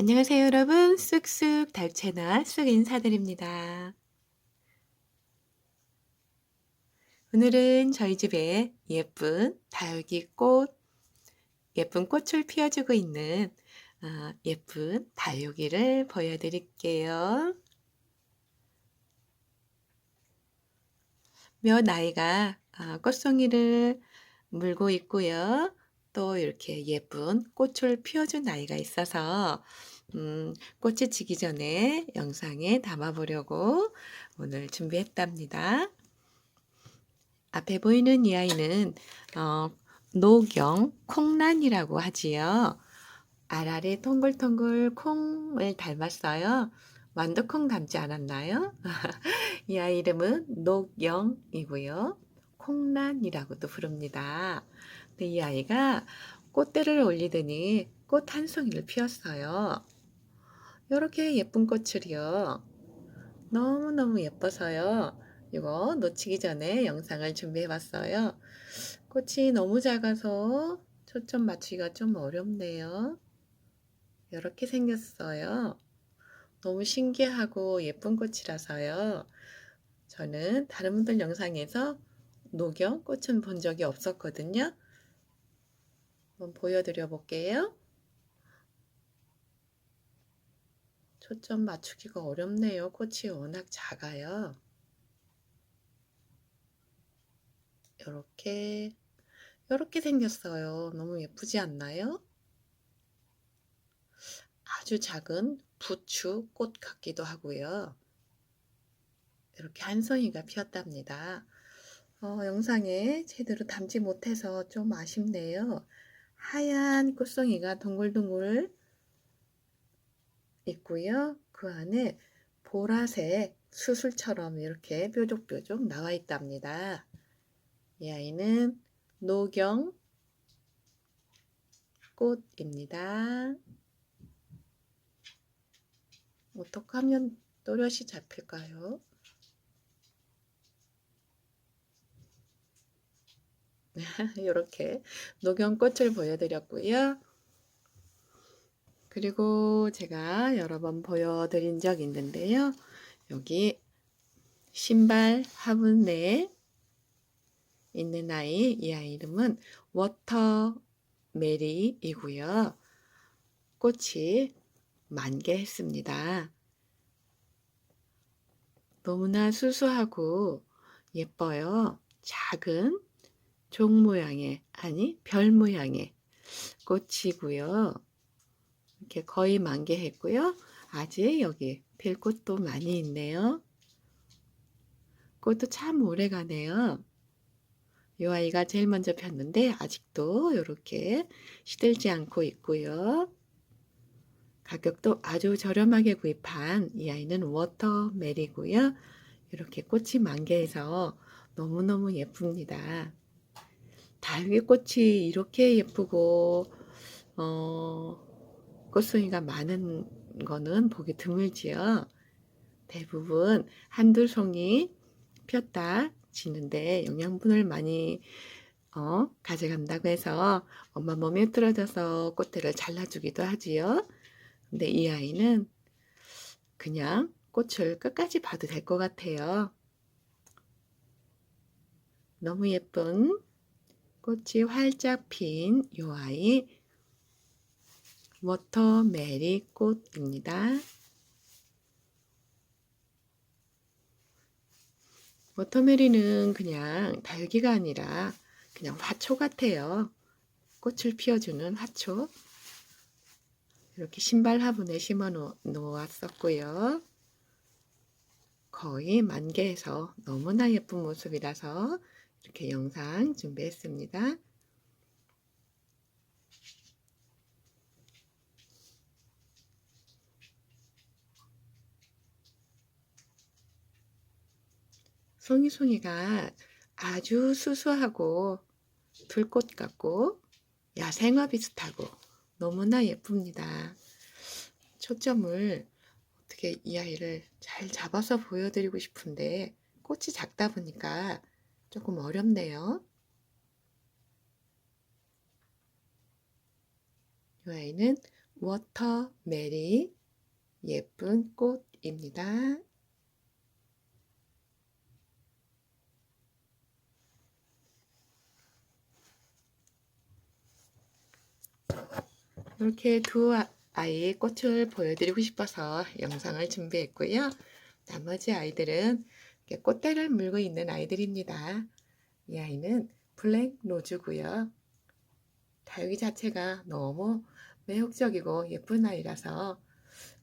안녕하세요 여러분 쑥쑥 달채나 쑥 인사드립니다. 오늘은 저희 집에 예쁜 다육이 꽃 예쁜 꽃을 피워주고 있는 아, 예쁜 다육이를 보여드릴게요. 몇 아이가 아, 꽃송이를 물고 있고요. 또 이렇게 예쁜 꽃을 피워준 아이가 있어서 음, 꽃이 지기 전에 영상에 담아보려고 오늘 준비했답니다. 앞에 보이는 이 아이는 어, 노경 콩란이라고 하지요. 알알이 통글통글 콩을 닮았어요. 완두콩 닮지 않았나요? 이 아이 이름은 녹영이고요. 콩란이라고도 부릅니다. 근데 이 아이가 꽃대를 올리더니 꽃 한 송이를 피웠어요. 이렇게 예쁜 꽃을요. 너무너무 예뻐서요. 이거 놓치기 전에 영상을 준비해 봤어요. 꽃이 너무 작아서 초점 맞추기가 좀 어렵네요. 이렇게 생겼어요. 너무 신기하고 예쁜 꽃이라서요. 저는 다른 분들 영상에서 녹용 꽃은 본 적이 없었거든요. 한번 보여드려 볼게요. 초점 맞추기가 어렵네요. 꽃이 워낙 작아요. 이렇게 이렇게 생겼어요. 너무 예쁘지 않나요? 아주 작은 부추 꽃 같기도 하고요. 이렇게 한 송이가 피었답니다. 어, 영상에 제대로 담지 못해서 좀 아쉽네요. 하얀 꽃송이가 동글동글 있고요. 그 안에 보라색 수술처럼 이렇게 뾰족뾰족 나와 있답니다. 이 아이는 노경 꽃입니다. 어떻게 하면 또렷이 잡힐까요? 이렇게 녹용꽃을 보여드렸고요. 그리고 제가 여러 번 보여드린 적 있는데요. 여기 신발 화분에 있는 아이, 이 아이 이름은 워터 메리이고요. 꽃이 만개했습니다. 너무나 수수하고 예뻐요. 작은 종 모양의 아니 별 모양의 꽃이고요. 이렇게 거의 만개했고요. 아직 여기 필 꽃도 많이 있네요. 꽃도 참 오래 가네요. 이 아이가 제일 먼저 폈는데 아직도 이렇게 시들지 않고 있고요. 가격도 아주 저렴하게 구입한 이 아이는 워터멜이고요. 이렇게 꽃이 만개해서 너무너무 예쁩니다. 달귀꽃이 이렇게 예쁘고 어, 꽃송이가 많은 거는 보기 드물지요. 대부분 한두 송이 폈다 지는데 영양분을 많이 어, 가져간다고 해서 엄마 몸에 틀어져서 꽃들을 잘라주기도 하지요. 근데 이 아이는 그냥 꽃을 끝까지 봐도 될 것 같아요. 너무 예쁜 꽃이 활짝 핀이 아이 워터메리 꽃입니다. 워터메리는 그냥 달기가 아니라 그냥 화초 같아요. 꽃을 피워주는 화초. 이렇게 신발 화분에 심어 놓았었고요. 거의 만개해서 너무나 예쁜 모습이라서 이렇게 영상 준비했습니다. 송이송이가 아주 수수하고 불꽃 같고 야생화 비슷하고 너무나 예쁩니다. 초점을 어떻게 이 아이를 잘 잡아서 보여드리고 싶은데 꽃이 작다 보니까 조금 어렵네요. 이 아이는 워터 메리 예쁜 꽃입니다. 이렇게 두 아- 아이의 꽃을 보여드리고 싶어서 영상을 준비했고요. 나머지 아이들은 꽃대를 물고 있는 아이들입니다. 이 아이는 블랙 로즈고요. 다육이 자체가 너무 매혹적이고 예쁜 아이라서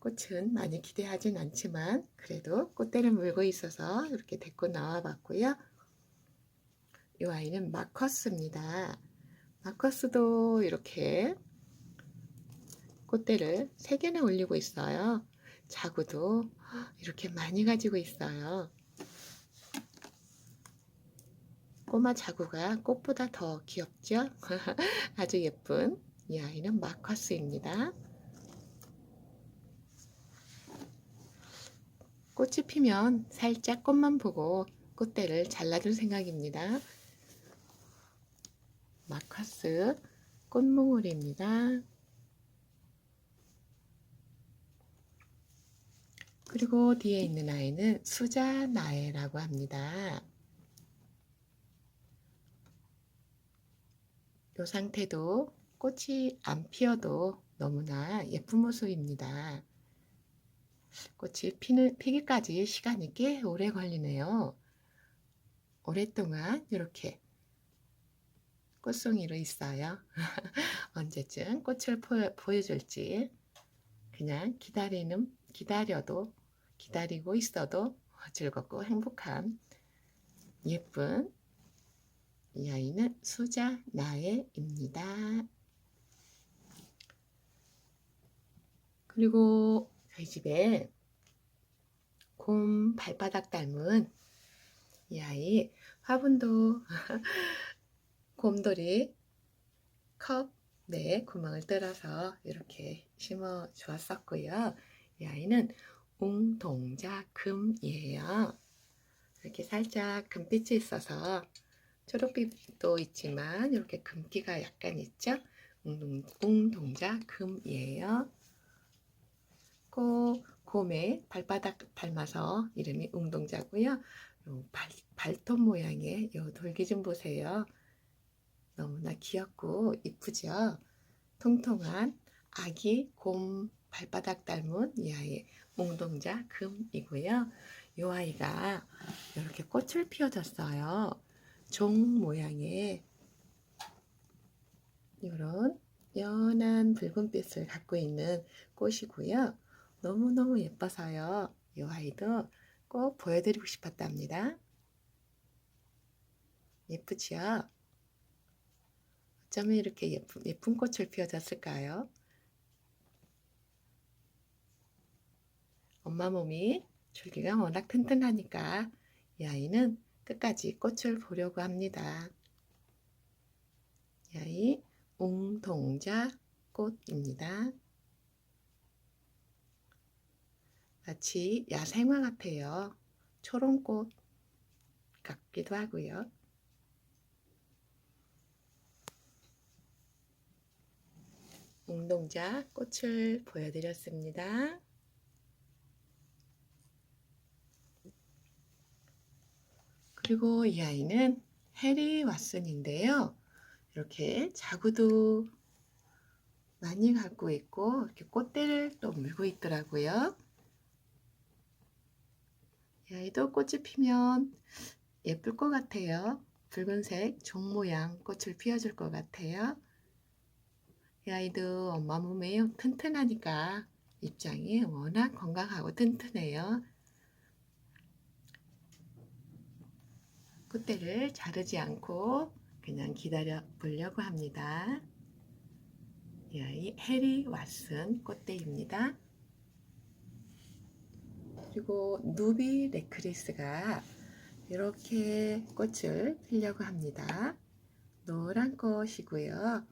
꽃은 많이 기대하진 않지만 그래도 꽃대를 물고 있어서 이렇게 데리고 나와 봤고요. 이 아이는 마커스입니다. 마커스도 이렇게 꽃대를 3개나 올리고 있어요. 자구도 이렇게 많이 가지고 있어요. 꼬마 자구가 꽃보다 더 귀엽죠? 아주 예쁜 이 아이는 마커스입니다. 꽃이 피면 살짝 꽃만 보고 꽃대를 잘라줄 생각입니다. 마커스 꽃몽울입니다. 그리고 뒤에 있는 아이는 수자나에라고 합니다. 이 상태도 꽃이 안 피어도 너무나 예쁜 모습입니다. 꽃이 피는, 피기까지 시간이 꽤 오래 걸리네요. 오랫동안 이렇게 꽃송이로 있어요. 언제쯤 꽃을 보, 보여줄지 그냥 기다리는 기다려도 기다리고 있어도 즐겁고 행복한 예쁜 이 아이는 수자 나애입니다. 그리고 저희 집에 곰 발바닥 닮은 이 아이 화분도 곰돌이 컵 네, 구멍을 뚫어서 이렇게 심어 주었었고요. 이 아이는 웅동자 금이에요. 이렇게 살짝 금빛이 있어서 초록빛도 있지만 이렇게 금기가 약간 있죠? 웅동, 웅동자 금이에요. 꼭 곰의 발바닥 닮아서 이름이 웅동자고요. 요 발, 발톱 모양의 요 돌기 좀 보세요. 너무나 귀엽고 이쁘죠? 통통한 아기 곰 발바닥 닮은 이 아이의 몽동자 금이고요. 이 아이가 이렇게 꽃을 피워줬어요. 종 모양의 이런 연한 붉은빛을 갖고 있는 꽃이고요. 너무너무 예뻐서요. 이 아이도 꼭 보여드리고 싶었답니다. 예쁘지요? 어쩌면 이렇게 예쁜, 예쁜 꽃을 피워줬을까요? 엄마 몸이 줄기가 워낙 튼튼하니까 이 아이는 끝까지 꽃을 보려고 합니다. 이 아이 웅동자 꽃입니다. 마치 야생화 같아요. 초롱꽃 같기도 하고요. 웅동자 꽃을 보여드렸습니다. 그리고 이 아이는 해리 왓슨인데요. 이렇게 자구도 많이 갖고 있고 이렇게 꽃대를 또 물고 있더라고요. 이 아이도 꽃이 피면 예쁠 것 같아요. 붉은색 종 모양 꽃을 피워줄 것 같아요. 이 아이도 엄마 몸에 튼튼하니까 입장이 워낙 건강하고 튼튼해요. 꽃대를 자르지 않고 그냥 기다려 보려고 합니다. 이 아이 해리 왓슨 꽃대입니다. 그리고 누비 레크리스가 이렇게 꽃을 피려고 합니다. 노란 꽃이고요.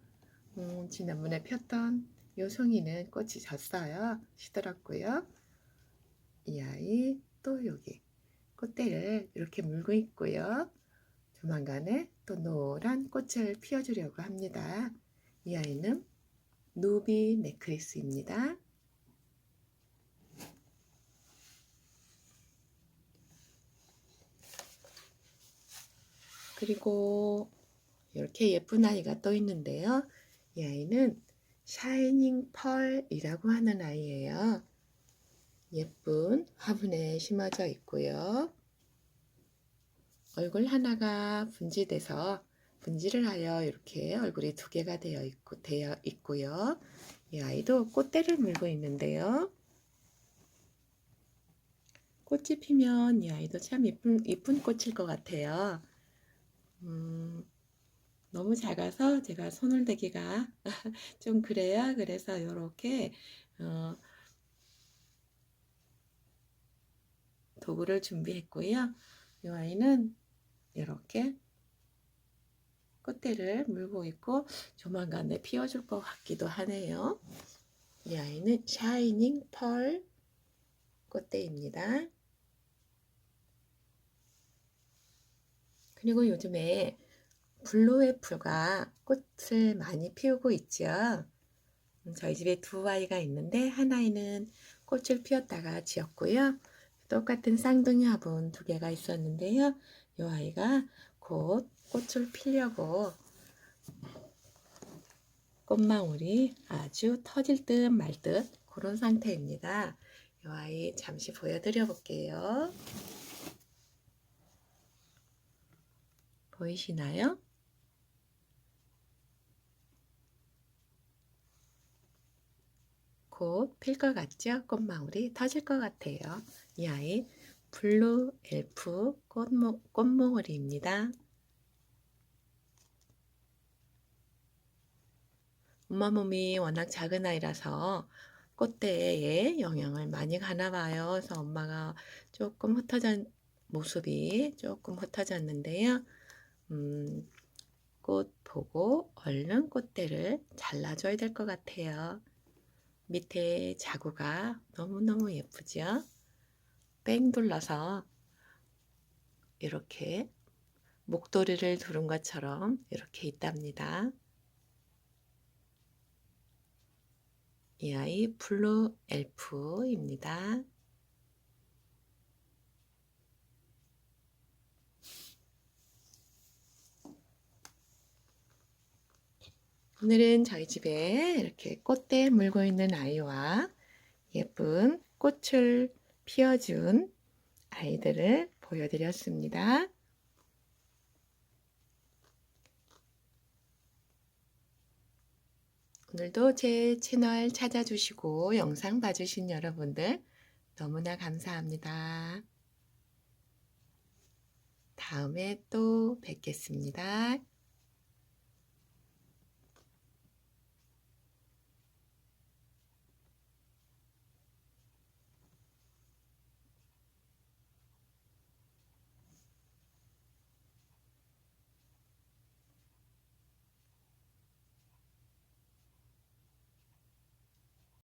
음, 지난번에 폈던 요송이는 꽃이 졌어요. 시들었고요. 이 아이 또 여기 꽃대를 이렇게 물고 있고요. 조만간에 또 노란 꽃을 피워주려고 합니다. 이 아이는 누비 넥클리스입니다. 그리고 이렇게 예쁜 아이가 또 있는데요. 이 아이는 샤이닝 펄이라고 하는 아이예요. 예쁜 화분에 심어져 있고요. 얼굴 하나가 분지돼서 분지를 하여 이렇게 얼굴이 두 개가 되어 있고 되어 있고요. 이 아이도 꽃대를 물고 있는데요. 꽃이 피면 이 아이도 참 이쁜 이쁜 꽃일 것 같아요. 음, 너무 작아서 제가 손을 대기가 좀 그래요. 그래서 이렇게 어, 도구를 준비했고요. 이 아이는 이렇게 꽃대를 물고 있고 조만간에 피워줄 것 같기도 하네요. 이 아이는 샤이닝 펄 꽃대입니다. 그리고 요즘에 블루애플가 꽃을 많이 피우고 있죠. 음, 저희 집에 두 아이가 있는데 한 아이는 꽃을 피웠다가 지었고요. 똑같은 쌍둥이 화분 두 개가 있었는데요. 이 아이가 곧 꽃을 피려고 꽃망울이 아주 터질 듯 말 듯 그런 상태입니다. 이 아이 잠시 보여드려 볼게요. 보이시나요? 곧 필 것 같죠? 꽃망울이 터질 것 같아요. 이 아이 블루 엘프 꽃모, 꽃몽울이입니다. 엄마 몸이 워낙 작은 아이라서 꽃대에 영향을 많이 가나 봐요. 그래서 엄마가 조금 흩어진 모습이 조금 흩어졌는데요. 음, 꽃 보고 얼른 꽃대를 잘라줘야 될 것 같아요. 밑에 자구가 너무너무 예쁘죠? 뺑 둘러서 이렇게 목도리를 두른 것처럼 이렇게 있답니다. 이 아이 블루 엘프입니다. 오늘은 저희 집에 이렇게 꽃대 물고 있는 아이와 예쁜 꽃을 피워준 아이들을 보여드렸습니다. 오늘도 제 채널 찾아주시고 영상 봐주신 여러분들 너무나 감사합니다. 다음에 또 뵙겠습니다.